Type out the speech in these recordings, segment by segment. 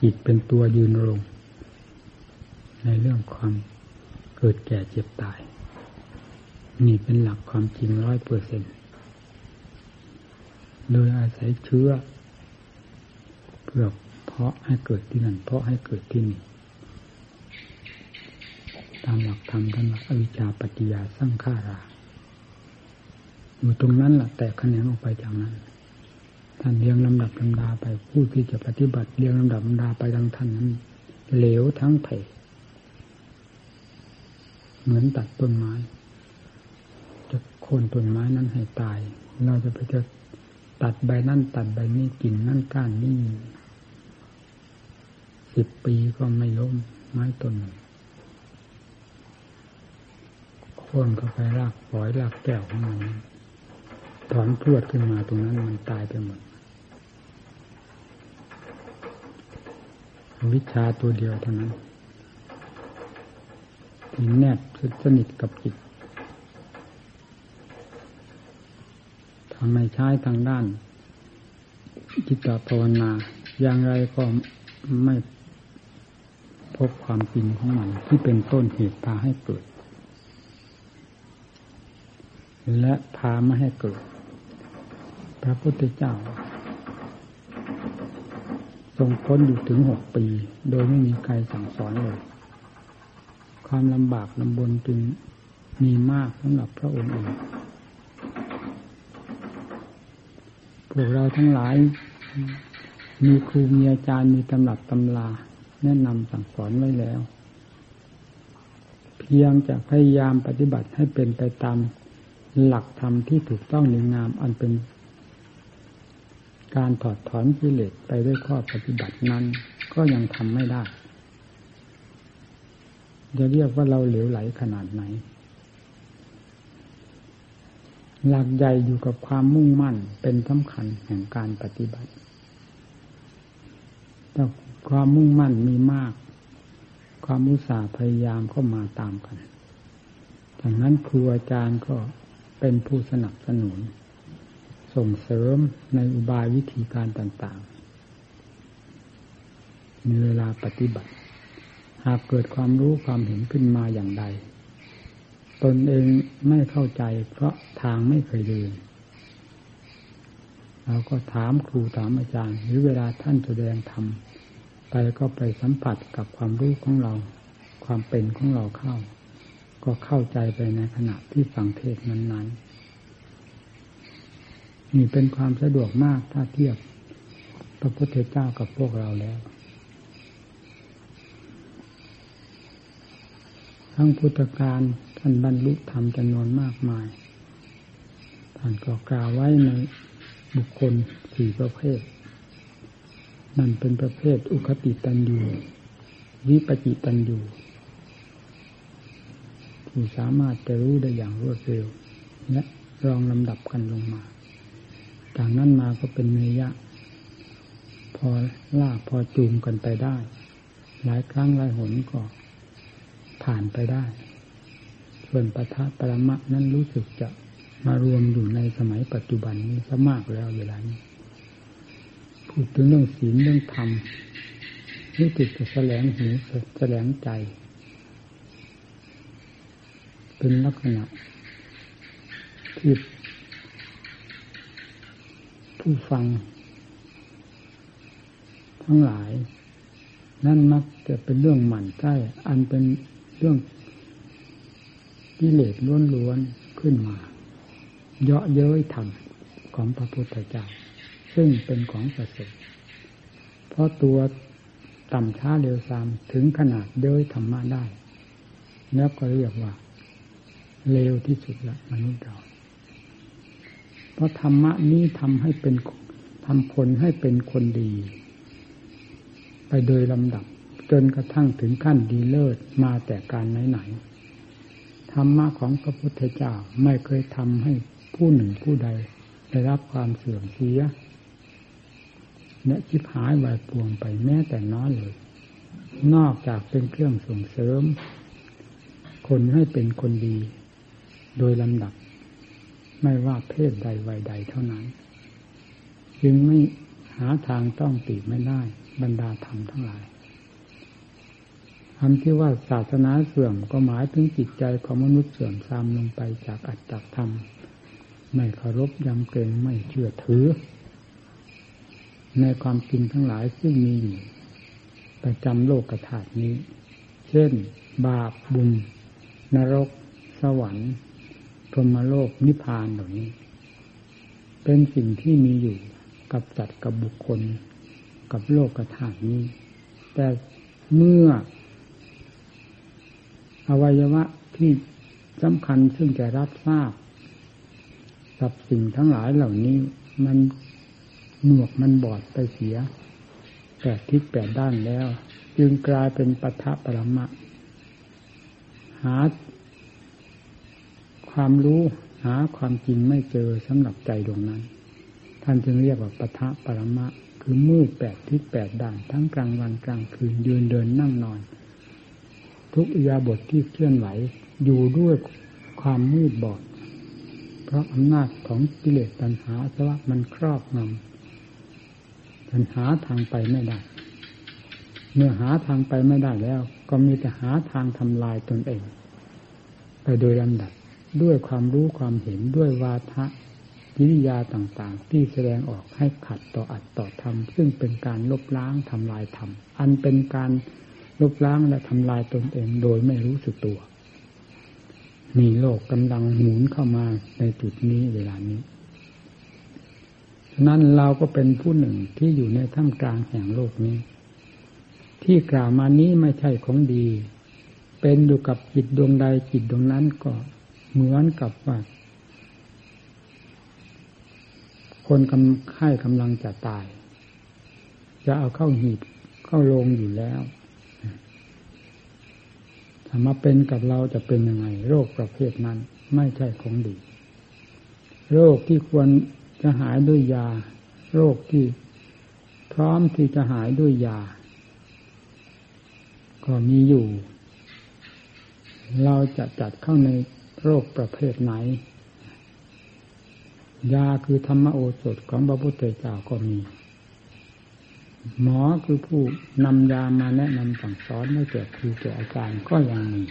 จิตเป็นตัวยืนรงในเรื่องความเกิดแก่เจ็บตาย นี่เป็นหลักความจริงร้อยเปอร์เซ็นโดยอาศัยเชื้อเพื่อเพาะให้เกิดที่นั่นเพาะให้เกิดที่นี่ตามหลักธรรมท่านว่าอวิชชาปัจจยาสร้างขารา อยู่ตรงนั้นแหละแต่คะแนนออกไปจากนั้น ท่านเรียงลำดับลำดาไปผู้ที่จะปฏิบัติเรียงลำดับลำดาไปดังท่านนั้นเหลวทั้งเพเหมือนตัดต้นไม้ จะโค่นต้นไม้นั้นให้ตาย เราจะไปจะตัดใบนั่นตัดใบนี้กิ่งนั่นก้านนี่สิบปีก็ไม่ล้มไม้ต้นโค่นเข้าไปรากปล่อยรากแก้วของมันถอนพรวดขึ้นมาตรงนั้นมันตายไปหมด วิชาตัวเดียวเท่านั้นที่แนบสนิทกับจิตทำให้ใช้ทางด้านจิตตภาวนา อย่างไรก็ไม่พบความจริงของมันที่เป็นต้นเหตุพาให้เกิด และพาไม่ให้เกิด พระพุทธเจ้า ทรงพ้นอยู่ถึงหกปี โดยไม่มีใครสั่งสอนเลย ความลำบากลำบนจึงมีมากสำหรับพระองค์เองพวกเราทั้งหลาย มีครูมีอาจารย์มีตำรับตำลา แนะนำสั่งสอนไว้แล้ว เพียงจะพยายามปฏิบัติให้เป็นไปตามหลักธรรมที่ถูกต้องดีงามอันเป็น การถอดถอนกิเลสไปด้วยข้อปฏิบัตินั้น ก็ยังทำไม่ได้ จะเรียกว่าเราเหลวไหลขนาดไหน หลักใหญ่อยู่กับความมุ่งมั่นเป็นสำคัญแห่งการปฏิบัติ แต่ความมุ่งมั่นมีมาก ความอุตสาห์พยายามก็มาตามกันดังนั้นครูอาจารย์ก็เป็นผู้สนับสนุน ส่งเสริมในอุบายวิธีการต่างๆในเวลาปฏิบัติ หากเกิดความรู้ความเห็นขึ้นมาอย่างใด ตนเองไม่เข้าใจเพราะทางไม่เคยเดินเราก็ถามครูถามอาจารย์ หรือเวลาท่านแสดงธรรมไปก็ไปสัมผัสกับความรู้ของเรา ความเป็นของเราเข้า ก็เข้าใจไปในขณะที่ฟังเทศนั้นๆ นี่เป็นความสะดวกมากถ้าเทียบพระพุทธเจ้ากับพวกเราแล้ว ทั้งพุทธการท่านบรรลุธรรมจำนวนมากมาย ท่านก็กล่าวไว้ในบุคคลสี่ประเภท นั่นเป็นประเภทอุคติตันยูวิปจิตันยูที่สามารถจะรู้ได้อย่างรวดเร็ว และรองลำดับกันลงมา จากนั้นมาก็เป็นเนยะ พอลากพอจูงกันไปได้ หลายครั้งหลายหนก็ผ่านไปได้ ส่วนปทะปรมะนั้นรู้สึกจะมารวมอยู่ในสมัยปัจจุบันนี้ซะมากแล้วเวลานี้พูดถึงเรื่องศีลเรื่องธรรมรู้สึกจะแสลงหูแสลงใจ เป็นลักษณะที่ ผู้ฟัง ทั้งหลาย นั่นมักจะเป็นเรื่องหมั่นใจอันเป็นเรื่องกิเลสล้วนๆขึ้นมา เยาะเย้ยธรรมของพระพุทธเจ้า ซึ่งเป็นของประเสริฐเพราะตัวต่ำช้าเร็วซามถึงขนาดเย้ยธรรมะได้ แล้วก็เรียกว่าเร็วที่สุดละมนุษย์เรา เพราะธรรมะนี้ทำให้เป็นทำคนให้เป็นคนดี ไปโดยลำดับ จนกระทั่งถึงขั้นดีเลิศมาแต่การไหนๆธรรมะของพระพุทธเจ้าไม่เคยทำให้ผู้หนึ่งผู้ใด ได้รับความเสื่อมเสียและชิบหายวายปวงไปแม้แต่น้อยเลย นอกจากเป็นเครื่องส่งเสริม คนให้เป็นคนดี โดยลำดับ ไม่ว่าเพศใดวัยใดเท่านั้น จึงไม่หาทางต้องติไม่ได้บรรดาธรรมทั้งหลายคำที่ว่าศาสนาเสื่อมก็หมายถึงจิตใจของมนุษย์เสื่อมทรามลงไปจากอัตตธรรม ไม่เคารพยำเกรงไม่เชื่อถือ ในความจริงทั้งหลายซึ่งมีอยู่ประจำโลกธาตุนี้ เช่น บาปบุญ นรก สวรรค์ พรหมโลกนิพพานเหล่านี้ เป็นสิ่งที่มีอยู่กับจัดกับบุคคล กับโลกธาตุนี้ แต่เมื่อ อวัยวะที่สำคัญซึ่งจะรับทราบกับสิ่งทั้งหลายเหล่านี้ มันหนวกมันบอดไปเสียแปดทิศแปดด้านแล้ว จึงกลายเป็นปัทะปรมะ หา ความรู้หาความจริงไม่เจอสำหรับใจดวงนั้น ท่านจึงเรียกว่าปัทะปรมะ คือมืดแปดทิศแปดด้านทั้งกลางวันกลางคืนยืนเดินนั่งนอน ทุกอิยาบทที่เคลื่อนไหวอยู่ด้วยความมืดบอด เพราะอำนาจของกิเลสตัณหาสวะมันครอบงำตัณหาทางไปไม่ได้ เมื่อหาทางไปไม่ได้แล้ว ก็มีแต่หาทางทำลายตนเอง ไปโดยลำดับ ด้วยความรู้ความเห็นด้วยวาทะกิริยาต่างๆ ที่แสดงออกให้ขัดต่ออัตต่อธรรมซึ่งเป็นการลบล้างทำลายธรรมอันเป็นการลบล้างและทำลายตนเองโดยไม่รู้สึกตัว มีโลกกำลังหมุนเข้ามาในจุดนี้เวลานี้ฉะนั้นเราก็เป็นผู้หนึ่งที่อยู่ในท่ามกลางแห่งโลกนี้ ที่กล่าวมานี้ไม่ใช่ของดี เป็นอยู่กับจิตดวงใดจิตดวงนั้นก็ เหมือนกับว่า คนกำไข้กำลังจะตาย จะเอาเข้าหีบเข้าลงอยู่แล้วถ้ามาเป็นกับเราจะเป็นยังไง โรคประเภทนั้นไม่ใช่ของดี โรคที่ควรจะหายด้วยยา โรคที่พร้อมที่จะหายด้วยยา ก็มีอยู่ เราจะจัดเข้าใน โรคประเภทไหน ยาคือธรรมโอสถของพระพุทธเจ้าก็มี หมอคือผู้นำยามาแนะนำสั่งสอนให้แก่ครูแก่อาจารย์ก็ยังมี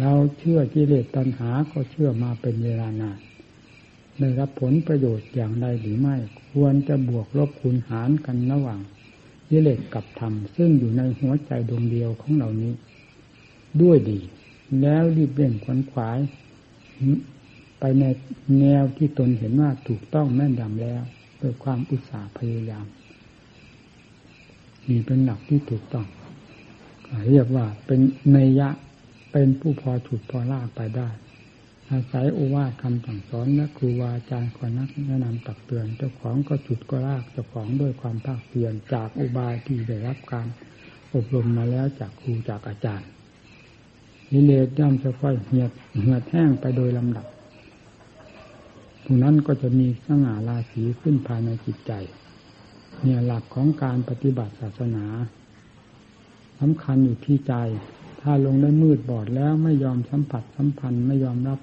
เราเชื่อกิเลสตัณหาก็เชื่อมาเป็นเวลานานได้รับผลประโยชน์อย่างใดหรือไม่ ควรจะบวกลบคูณหารกันระหว่างกิเลสกับธรรม ซึ่งอยู่ในหัวใจดวงเดียวของเหล่านี้ ด้วยดี แล้วรีบเร่งขวนขวาย ไปในแนวที่ตนเห็นว่าถูกต้องแม่นยำแล้วด้วยความอุตสาห์พยายามมีเป็นหลักที่ถูกต้องเรียกว่าเป็นเนยะเป็นผู้พอฉุดพอลากไปได้ อาศัยโอวาทคำสั่งสอนและครูวาอาจารย์คอนักแนะนำตักเตือนเจ้าของก็ฉุดก็ลากเจ้าของด้วยความภาคเพียรจากอุบายที่ได้รับการอบรมมาแล้วจากครูจากอาจารย์ นิเลศย่อมจะค่อยเหียดเหียดแห้งไปโดยลำดับผู้นั้นก็จะมีสง่าราศีขึ้นภายในจิตใจ เนี่ยหลักของการปฏิบัติศาสนาสำคัญอยู่ที่ใจ ถ้าลงได้มืดบอดแล้วไม่ยอมสัมผัสสัมพันธ์ไม่ยอมรับ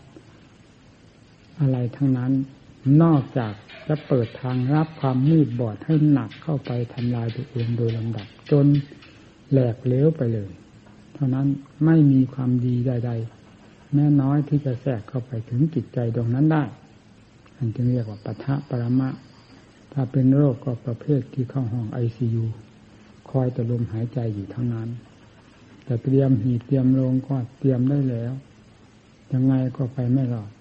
อะไรทั้งนั้น นอกจากจะเปิดทางรับความมืดบอดให้หนักเข้าไปทำลายตัวเองโดยลำดับ จนแหลกเลี้ยวไปเลย เท่านั้นไม่มีความดีใด ๆ แม้น้อยที่จะแทรกเข้าไปถึงจิตใจดวงนั้นได้อันจึงเรียกว่าปะทะปรมะ ถ้าเป็นโรคก็ประเภทที่เข้าห้องไอซียูคอยแต่ลมหายใจอยู่เท่านั้น แต่เตรียมหีเตรียมลงก็เตรียมได้แล้ว ยังไงก็ไปไม่รอด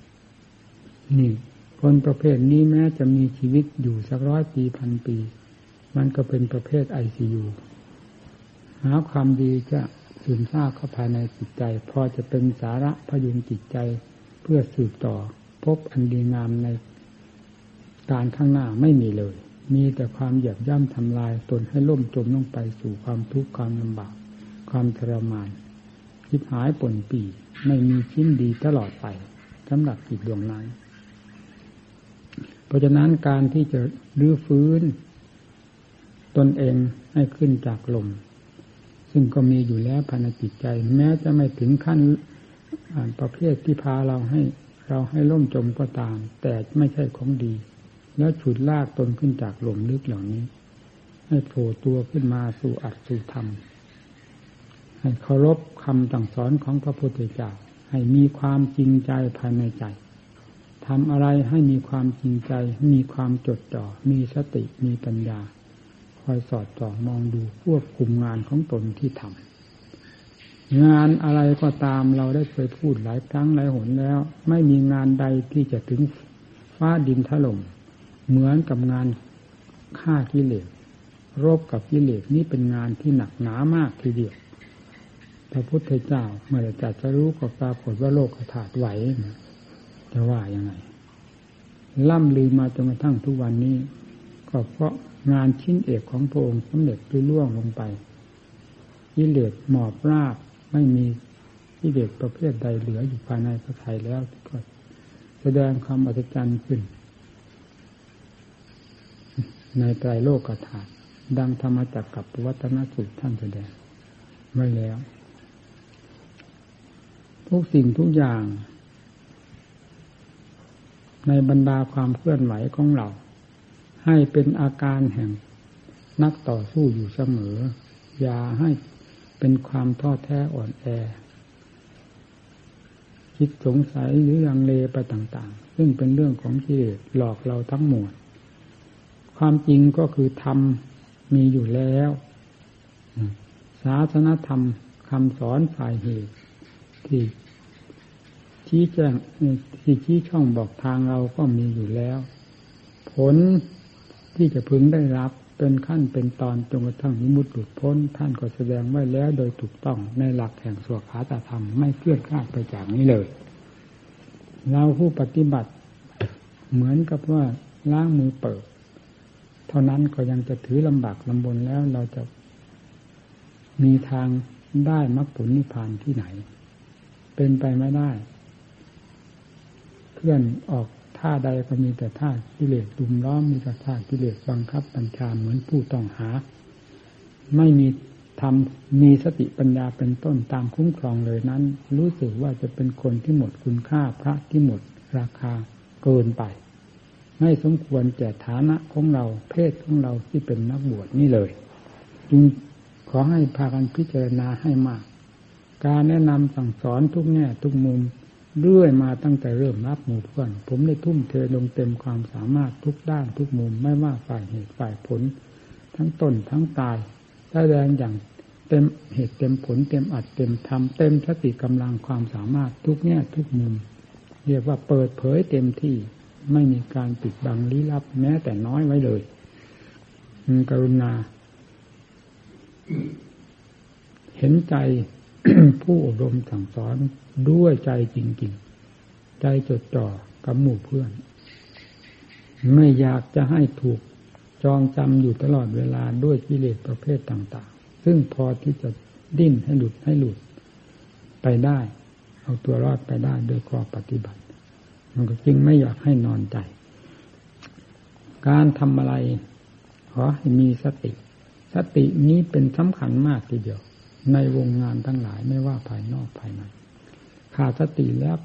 นี่ คนประเภทนี้แม้จะมีชีวิตอยู่สักร้อยปีพันปี มันก็เป็นประเภทไอซียูหาความดีจะ สืบทราบเข้าภายในจิตใจ พอจะเป็นสาระพยุงจิตใจเพื่อสืบต่อ พบอันดีงามในการข้างหน้าไม่มีเลย มีแต่ความเหยียบย่ำทำลายตนให้ล่มจมลงไปสู่ความทุกข์ความลำบาก ความทรมานคิดหายป่นปีไม่มีชิ้นดีตลอดไปสำหรับจิตดวงนั้น เพราะฉะนั้นการที่จะรื้อฟื้น ตนเองให้ขึ้นจากลม ซึ่งก็มีอยู่แล้วภายในจิตใจ แม้จะไม่ถึงขั้นประเภทที่พาเราให้เราให้ล่มจมก็ตาม แต่ไม่ใช่ของดี แล้วฉุดลากตนขึ้นจากหลุมลึกเหล่านี้ ให้โผล่ตัวขึ้นมาสู่อัตสู่ธรรม ให้เคารพคำสั่งสอนของพระพุทธเจ้าให้มีความจริงใจภายในใจทำอะไรให้มีความจริงใจ มีความจดจ่อ มีสติ มีปัญญา คอยสอดส่องมองดูควบคุมงานของตนที่ทำงานอะไรก็ตามเราได้เคยพูดหลายครั้งหลายหนแล้ว ไม่มีงานใดที่จะถึงฟ้าดินถล่มเหมือนกับงานฆ่ากิเลสรบกับกิเลสนี่เป็นงานที่หนักหนามากทีเดียวพระพุทธเจ้าเมื่อจะจะรู้ก็ปรากฏว่าโลกถาดไหวจะว่ายังไงล่ำลือมาจนกระทั่งทุกวันนี้ ก็เพราะงานชิ้นเอกของพระองค์สำเร็จลุล่วงลงไปกิเลสหมอบราบไม่มีกิเลสประเภทใดเหลืออยู่ภายในพระไทยแล้วก็แสดงความอัศจรรย์ขึ้น ในไตรโลกธาตุดังธรรมจักกับวัฒนสุตท่านแสดงไว้แล้ว ทุกสิ่งทุกอย่าง ในบรรดาความเคลื่อนไหวของเรา ให้เป็นอาการแห่งนักต่อสู้อยู่เสมอ อย่าให้เป็นความท้อแท้อ่อนแอ คิดสงสัยหรือยังเลไปต่างๆ ซึ่งเป็นเรื่องของที่หลอกเราทั้งหมด ความจริงก็คือธรรมมีอยู่แล้วศาสนธรรมคำสอนฝ่ายเหตุที่ชี้แจงที่ชี้ช่องบอกทางเราก็มีอยู่แล้ว ผล ที่จะพึงได้รับเป็นขั้นเป็นตอนจนกระทั่งมิมุตหลุดพ้น ท่านก็แสดงไว้แล้วโดยถูกต้องในหลักแห่งสวขาตธรรมไม่เคลื่อนคลาดไปจากนี้เลย เราผู้ปฏิบัติเหมือนกับว่าล้างมือเปิด เท่านั้นก็ยังจะถือลำบากลำบนแล้วเราจะมีทางได้มรรคผลนิพพานที่ไหน เป็นไปไม่ได้ เคลื่อนออก ท่าใดก็มีแต่ท่ากิเลสดุมล้อมมีแต่ท่ากิเลสบังคับบัญชาเหมือนผู้ต้องหา ไม่มีทำมีสติปัญญาเป็นต้นตามคุ้มครองเลยนั้น รู้สึกว่าจะเป็นคนที่หมดคุณค่าพระที่หมดราคาเกินไป ไม่สมควรแก่ฐานะของเราเพศของเราที่เป็นนักบวชนี่เลย จึงขอให้พากันพิจารณาให้มาก การแนะนำสั่งสอนทุกแง่ทุกมุม เรื่อยมาตั้งแต่เริ่มรับหมู่เพื่อน ผมได้ทุ่มเทลงเต็มความสามารถทุกด้านทุกมุมไม่ว่าฝ่ายเหตุฝ่ายผล ทั้งต้นทั้งตายแสดงอย่างเต็มเหตุเต็มผลเต็มอัดเต็มทำเต็มสติกำลังความสามารถทุกแง่ทุกมุม เรียกว่าเปิดเผยเต็มที่ไม่มีการปิดบังลี้ลับแม้แต่น้อยไว้เลยกรุณา เห็นใจ ผู้อบรมสั่งสอนด้วยใจจริงๆ ใจจดจ่อกับหมู่เพื่อน ไม่อยากจะให้ถูกจองจำอยู่ตลอดเวลาด้วยกิเลสประเภทต่าง ๆ ซึ่งพอที่จะดิ้นให้หลุดให้หลุดไปได้ เอาตัวรอดไปได้โดยข้อปฏิบัติ มันก็จึงไม่อยากให้นอนใจ การทำอะไรขอให้มีสติ สตินี้เป็นสำคัญมากทีเดียว ในวงงานทั้งหลายไม่ว่าภายนอกภายในขาดสติแล้ว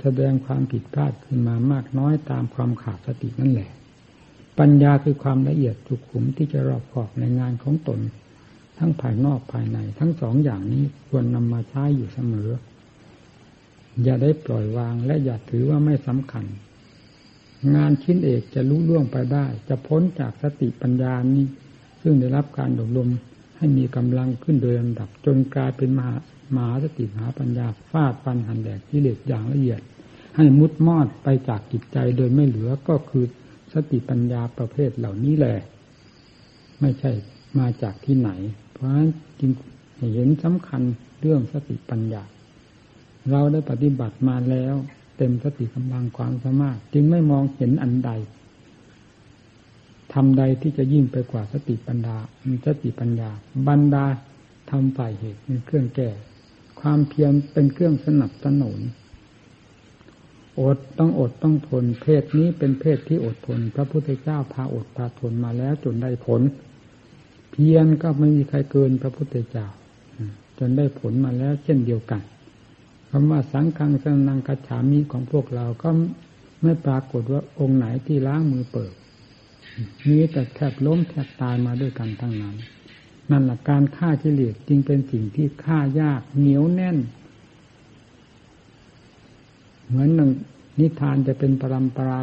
แสดงความผิดพลาดขึ้นมามากน้อยตามความขาดสตินั่นแหละ ปัญญาคือความละเอียดสุขุมที่จะรอบขอบในงานของตน ทั้งภายนอกภายใน ทั้งสองอย่างนี้ควรนำมาใช้อยู่เสมอ อย่าได้ปล่อยวางและอย่าถือว่าไม่สำคัญ งานชิ้นเอกจะรู้ล่วงไปได้ จะพ้นจากสติปัญญานี้ ซึ่งได้รับการอบรม ให้มีกำลังขึ้นโดยลำดับ จนกลายเป็นมหามหาสติมหาปัญญาฟาดฟันหันแดกกิเลสอย่างละเอียด ให้มุดมอดไปจากจิตใจโดยไม่เหลือก็คือสติปัญญาประเภทเหล่านี้แหละ ไม่ใช่มาจากที่ไหน เพราะฉะนั้นจึงเห็นสำคัญเรื่องสติปัญญา เราได้ปฏิบัติมาแล้ว เต็มสติกำลังความสามารถ จึงไม่มองเห็นอันใด ทำใดที่จะยิ่งไปกว่าสติปัญญาสติปัญญา บรรดาทำฝ่ายเหตุเป็นเครื่องแก้ ความเพียรเป็นเครื่องสนับสนุนอดต้องอดต้องทน เพศนี้เป็นเพศที่อดทน พระพุทธเจ้าพาอดพาทนมาแล้วจนได้ผล เพียรก็ไม่มีใครเกินพระพุทธเจ้า จนได้ผลมาแล้วเช่นเดียวกันคำว่าสังฆังสนังกัจฉามิของพวกเราก็ไม่ปรากฏว่าองค์ไหนที่ล้างมือเปิด มีแต่แทบล้มแทบตายมาด้วยกันทั้งนั้น นั่นแหละการฆ่ากิเลสจึงเป็นสิ่งที่ฆ่ายากเหนียวแน่น เหมือนหนึ่งนิทานจะเป็นปรำปรา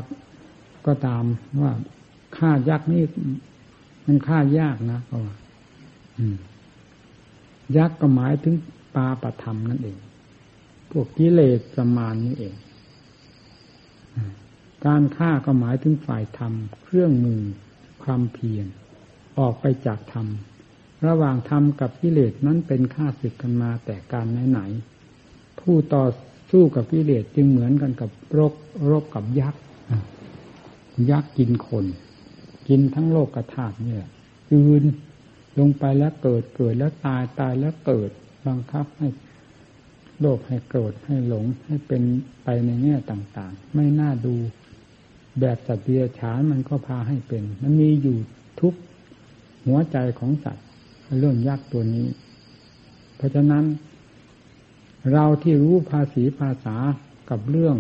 ก็ตามว่าฆ่ายักษ์นี่มันฆ่ายากนะเพราว่ายักษ์ก็หมายถึงปาปธรรมนั่นเอง พวกกิเลสประมาณนี้เอง การฆ่าก็หมายถึงฝ่ายธรรม เครื่องมือความเพียรออกไปจากธรรม ระหว่างธรรมกับกิเลสนั้นเป็นข้าศึกกันมาแต่การไหนๆผู้ต่อสู้กับกิเลสจึงเหมือนกันกับรบรบกับยักษ์ยักษ์กินคน กินทั้งโลกกระถาเนี่ยยืนลงไปแล้วเกิดเกิดแล้วตายตายแล้วเกิดบังคับให้โลภให้โกรธให้หลงให้เป็นไปในแง่ต่างๆ ไม่น่าดู แบบสัตว์เดรัจฉานมันก็พาให้เป็น มันมีอยู่ทุกหัวใจของสัตว์เรื่องยากตัวนี้ เพราะฉะนั้น เราที่รู้ภาษีภาษากับเรื่อง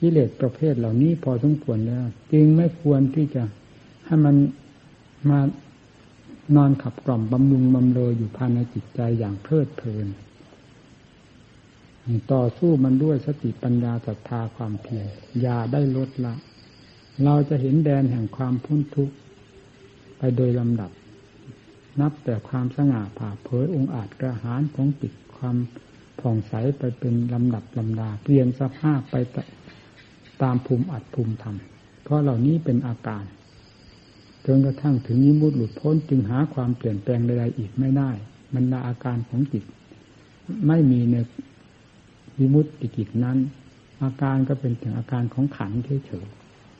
กิเลสประเภทเหล่านี้พอสมควรแล้ว จึงไม่ควรที่จะให้มันมานอนขับกล่อมบำรุงบำเรออยู่ภายในจิตใจอย่างเพลิดเพลิน ต่อสู้มันด้วยสติปัญญาศรัทธาความเพียรอย่าได้ลดละ เราจะเห็นแดนแห่งความพ้นทุกข์ไปโดยลำดับ นับแต่ความสง่าผ่าเผยองค์อาจกระหารของจิตความผ่องใสไปเป็นลำดับลำดา เปลี่ยนสภาพไปตามภูมิอัดภูมิธรรม เพราะเหล่านี้เป็นอาการจนกระทั่งถึงนิมุตหลุดพ้นจึงหาความเปลี่ยนแปลงใดๆอีกไม่ได้บรรดาอาการของจิต ไม่มีใน วิมุตติจิตนั้น อาการก็เป็นถึงอาการของขันเฉย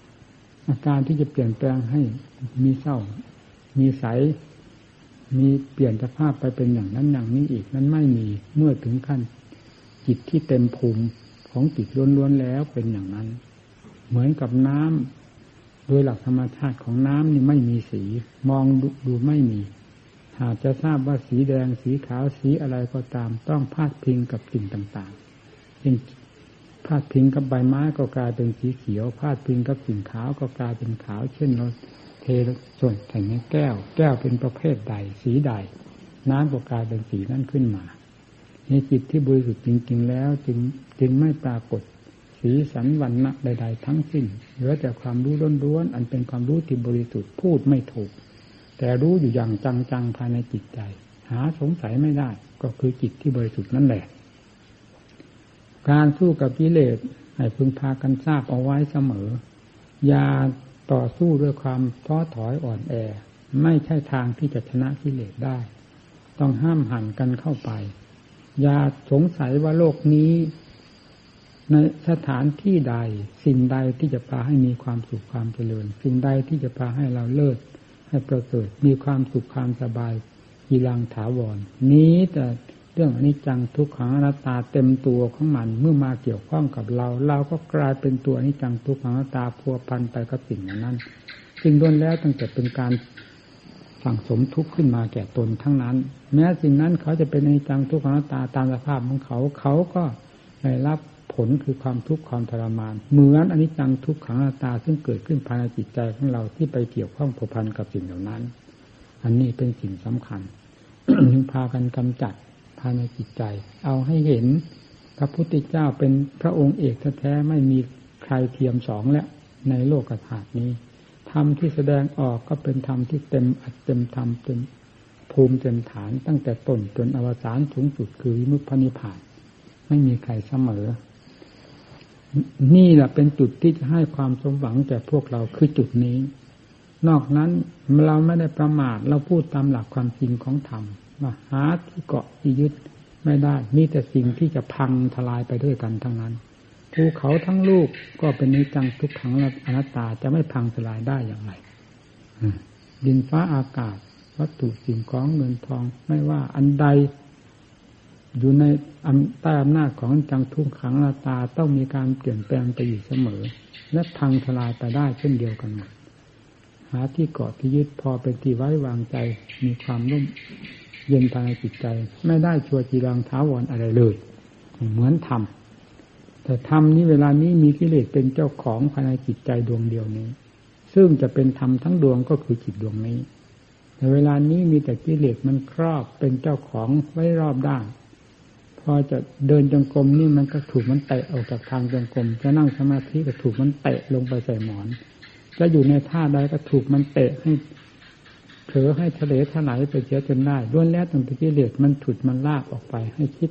ๆอาการที่จะเปลี่ยนแปลงให้มีเศร้า มีใส มีเปลี่ยนสภาพไปเป็นอย่างนั้นอย่างนี้อีกนั้นไม่มีเมื่อถึงขั้น จิตที่เต็มภูมิของจิตล้วนๆแล้วเป็นอย่างนั้น เหมือนกับน้ำโดยหลักธรรมชาติของน้ำนี่ไม่มีสี มองดูดูไม่มีหากจะทราบว่าสีแดงสีขาวสีอะไรก็ตามต้องพาดพิงกับสิ่งต่างๆ เช่นพาดพิงกับใบไม้ก็กลายเป็นสีเขียว พาดพิงกับสิ่งขาวก็กลายเป็นขาว เช่นเราเทส่วนแข่งในแก้ว แก้วเป็นประเภทใด สีใด น้ำก็กลายเป็นสีนั้นขึ้นมาในจิตที่บริสุทธิ์จริง ๆ แล้ว จึงจึงไม่ปรากฏสีสันวันณะใด ๆ ทั้งสิ้นเหลือแต่ความรู้ล้วนๆอันเป็นความรู้ที่บริสุทธิ์พูดไม่ถูก แต่รู้อยู่อย่างจังๆภายในจิตใจ หาสงสัยไม่ได้ก็คือจิตที่บริสุทธิ์นั่นแหละ การสู้กับกิเลสให้พึงพากันทราบเอาไว้เสมอ อย่าต่อสู้ด้วยความท้อถอยอ่อนแอ ไม่ใช่ทางที่จะชนะกิเลสได้ ต้องห้ามหันกันเข้าไป อย่าสงสัยว่าโลกนี้ ในสถานที่ใด สิ่งใดที่จะพาให้มีความสุขความเจริญ สิ่งใดที่จะพาให้เราเลิศให้ประเสริฐมีความสุขความสบายยีรังถาวรนี้แต่ รื่องอนิจจังทุกขังอนัตตาเต็มตัวของมัน เมื่อมาเกี่ยวข้องกับเรา เราก็กลายเป็นตัวอนิจจังทุกขังอนัตตาพัวพันไปกับสิ่งนั้นสิ่งล้วนแล้วตั้งแต่เป็นการสั่งสมทุกข์ขึ้นมาแก่ตนทั้งนั้น แม้สิ่งนั้นเขาจะเป็นอนิจจังทุกขังอนัตตาตามสภาพของเขาเขาก็ได้รับผลคือความทุกข์ความทรมาน เหมือนอนิจจังทุกขังอาตตาซึ่งเกิดขึ้นภายในจิตใจของเราที่ไปเกี่ยวข้องผูกพันกับสิ่งเหล่านั้น อันนี้เป็นสิ่งสำคัญจึงพากันกำจัด ภายในจิตใจ เอาให้เห็นพระพุทธเจ้าเป็นพระองค์เอกแท้ๆไม่มีใครเทียมสองและในโลกธาตุนี้ธรรมที่แสดงออกก็เป็นธรรมที่เต็มอัดเต็มธรรมเต็มภูมิเต็มฐานตั้งแต่ต้นจนอวสานสูงสุดคือมุตพนิพาน ไม่มีใครเสมอ นี่แหละเป็นจุดที่จะให้ความสมหวังแก่พวกเราคือจุดนี้ นอกนั้นเราไม่ได้ประมาทเราพูดตามหลักความจริงของธรรม ว่าหาที่เกาะที่ยึดไม่ได้ มีแต่สิ่งที่จะพังทลายไปด้วยกันทั้งนั้นภูเขาทั้งลูกก็เป็นนิจังทุกขังอนัตตาจะไม่พังทลายได้อย่างไรดินฟ้าอากาศ วัตถุสิ่งของเงินทองไม่ว่าอันใด อยู่ในใต้อำนาจของจังทุกขังลาตาต้องมีการเปลี่ยนแปลงไปอยู่เสมอ และพังทลายไปได้เช่นเดียวกันหมดหาที่เกาะที่ยึดพอเป็นที่ไว้วางใจมีความร่ม เย็นภายในจิตใจ ไม่ได้ชัวจีรังท้าวรอะไรเลย เหมือนธรรมแต่ธรรมนี้เวลานี้มีกิเลสเป็นเจ้าของภายในจิตใจดวงเดียวนี้ ซึ่งจะเป็นธรรมทั้งดวงก็คือจิตดวงนี้ แต่เวลานี้มีแต่กิเลสมันครอบเป็นเจ้าของไว้รอบด้านพอจะเดินจงกรมนี่มันก็ถูกมันเตะออกจากทางจงกรมจะนั่งสมาธิก็ถูกมันเตะลงไปใส่หมอนจะอยู่ในท่าใดก็ถูกมันเตะให้ เผลอให้ทะเลถลายไปเสียจนได้ล้วนแล้วตั้งแต่กิเลสมันถุดมันลากออกไป ให้คิด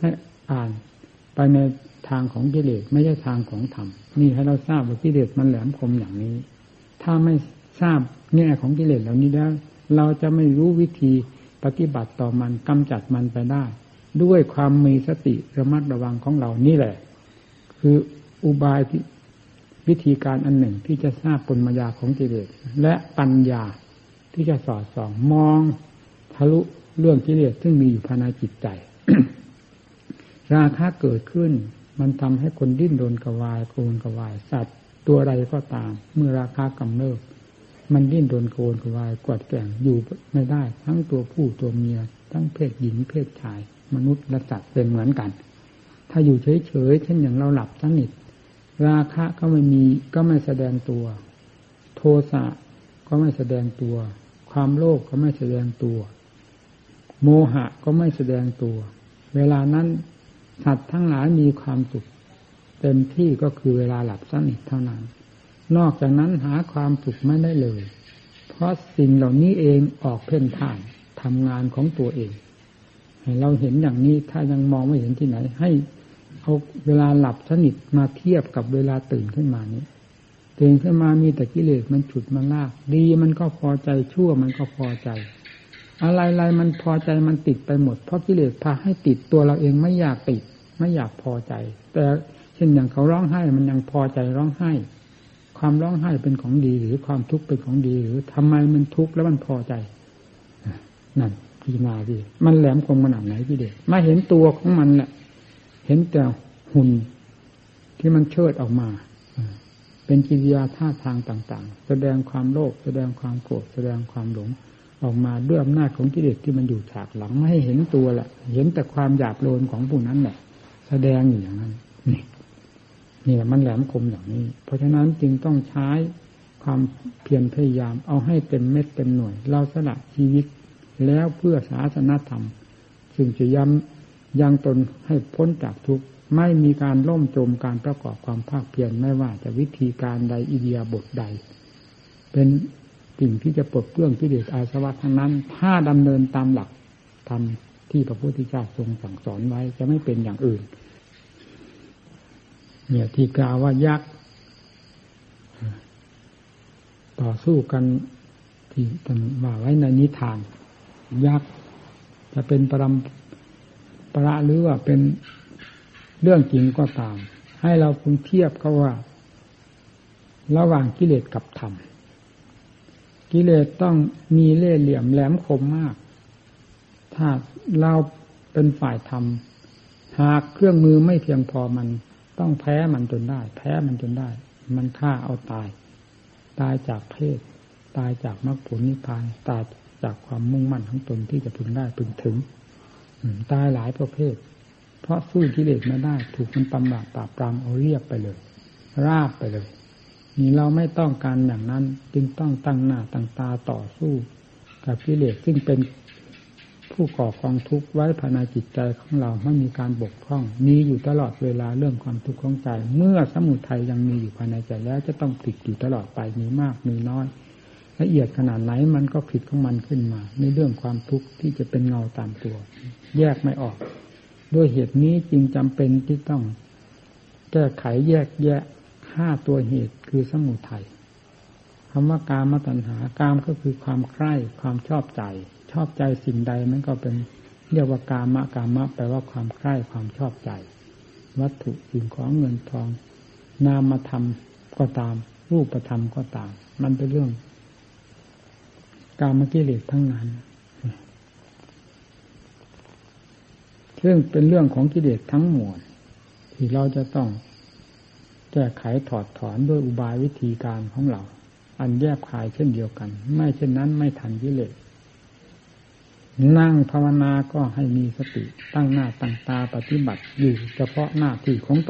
ให้อ่านไปในทางของกิเลสไม่ใช่ทางของธรรมนี่ให้เราทราบว่ากิเลสมันแหลมคมอย่างนี้ ถ้าไม่ทราบแง่ของกิเลสเหล่านี้แล้ว เราจะไม่รู้วิธีปฏิบัติต่อมันกำจัดมันไปได้ ด้วยความมีสติระมัดระวังของเรานี่แหละ คืออุบายวิธีการอันหนึ่งที่จะทราบปนมายาของกิเลสและปัญญา ที่จะสอดส่องมองทะลุเรื่องกิเลสซึ่งมีอยู่ภายในจิตใจ ราคะเกิดขึ้น มันทำให้คนดิ้นรนกวายโกนกวาย สัตว์ตัวใดก็ตาม เมื่อราคากำเริบมันดิ้นรนโกนกวายกวดแก่งอยู่ไม่ได้ ทั้งตัวผู้ตัวเมีย ทั้งเพศหญิงเพศชาย มนุษย์และสัตว์เป็นเหมือนกัน ถ้าอยู่เฉยๆเช่นอย่างเราหลับสนิทราคะก็ไม่มีก็ไม่แสดงตัว โทสะ ก็ไม่แสดงตัว ความโลภกก็ไม่แสดงตัว โมหะก็ไม่แสดงตัว เวลานั้นสัตว์ทั้งหลายมีความสุขเต็มที่ก็คือเวลาหลับสนิทเท่านั้น นอกจากนั้นหาความสุขไม่ได้เลย เพราะสิ่งเหล่านี้เองออกเพ่นพ่านทำงานของตัวเองให้เราเห็นอย่างนี้ถ้ายังมองไม่เห็นที่ไหน ให้เอาเวลาหลับสนิทมาเทียบกับเวลาตื่นขึ้นมานี้ ตื่นขึ้นมามีแต่กิเลสมันฉุดมันลาก ดีมันก็พอใจชั่วมันก็พอใจ อะไรๆมันพอใจมันติดไปหมด เพราะกิเลสพาให้ติดตัวเราเองไม่อยากติด ไม่อยากพอใจ แต่เช่นอย่างเขาร้องไห้มันยังพอใจร้องไห้ ความร้องไห้เป็นของดีหรือความทุกข์เป็นของดีหรือทำไมมันทุกข์แล้วมันพอใจนั่นพิจารณาดิมันแหลมคมขนาดไหนพี่เด็กมาเห็นตัวของมันแหละเห็นแต่หุ่นที่มันเชิดออกมา เป็นกิริยาท่าทางต่าง ๆ แสดงความโลภแสดงความโกรธแสดงความหลง ออกมาด้วยอำนาจของกิเลสที่มันอยู่ฉากหลังไม่ให้เห็นตัวแหละเห็นแต่ความหยาบโลนของผู้นั้นแหละแสดงอยู่อย่างนั้นนี่นี่แหละมันแหลมคมอย่างนี้ เพราะฉะนั้นจึงต้องใช้ความเพียรพยายามเอาให้เต็มเม็ดเต็มหน่วย เราสละชีวิตแล้วเพื่อศาสนาธรรม ซึ่งจะย้ำยังตนให้พ้นจากทุกข์ ไม่มีการล่มจมการประกอบความภาคเพียรไม่ว่าจะวิธีการใดอิเดียบทใด เป็นสิ่งที่จะปลดเปลื้องกิเลสอาสวะทั้งนั้น ถ้าดำเนินตามหลักทำที่พระพุทธเจ้าทรงสั่งสอนไว้จะไม่เป็นอย่างอื่น เนี่ยที่กล่าวว่ายักษ์ต่อสู้กันที่ตนว่าไว้ในนิทาน ยักษ์จะเป็นปรำประหรือว่าเป็น เรื่องจริงก็ตาม ให้เราคุณเทียบก็ว่า ระหว่างกิเลสกับธรรมกิเลสต้องมีเล่ห์เหลี่ยมแหลมคมมาก ถ้าเราเป็นฝ่ายธรรมหากเครื่องมือไม่เพียงพอมันต้องแพ้มันจนได้ แพ้มันจนได้ มันฆ่าเอาตาย ตายจากเพศ ตายจากมรรคผลนิพพาน ตายจากความมุ่งมั่นของตนที่จะพึงได้พึงถึงตายหลายประเภท เพราะสู้กิเลสไม่ได้ ถูกมันตำหนักปราบปรามเอาเรียบไปเลย ราบไปเลย นี่เราไม่ต้องการอย่างนั้น จึงต้องตั้งหน้าตั้งตาต่อสู้ กับกิเลสซึ่งเป็นผู้ก่อกองทุกข์ไว้ภายในจิตใจของเราไม่มีการบกพร่อง มีอยู่ตลอดเวลาเรื่องความทุกข์ของใจ เมื่อสมุทัยยังมีอยู่ภายในใจแล้ว จะต้องผิดอยู่ตลอดไปมีมากมีน้อย ละเอียดขนาดไหนมันก็ผิดของมันขึ้นมา ในเรื่องความทุกข์ที่จะเป็นเงาตามตัว แยกไม่ออก ด้วยเหตุนี้จึงจำเป็นที่ต้องแก้ไขแยกแยะห้าตัวเหตุคือสมุทัยคำว่ากามตัณหากามก็คือความใคร่ความชอบใจ ชอบใจสิ่งใดมันก็เป็นเรียกว่ากามะกามะแปลว่าความใคร่ความชอบใจ วัตถุสิ่งของเงินทอง นามธรรมก็ตาม รูปธรรมก็ตาม มันเป็นเรื่อง กามกิเลสทั้งนั้น ซึ่งเป็นเรื่องของกิเลสทั้งมวลที่เราจะต้องแก้ไขถอดถอนด้วยอุบายวิธีการของเรา อันแยบคายเช่นเดียวกัน ไม่เช่นนั้นไม่ทันกิเลสนั่งภาวนาก็ให้มีสติตั้งหน้าตั้งตาปฏิบัติอยู่เฉพาะหน้าที่ของ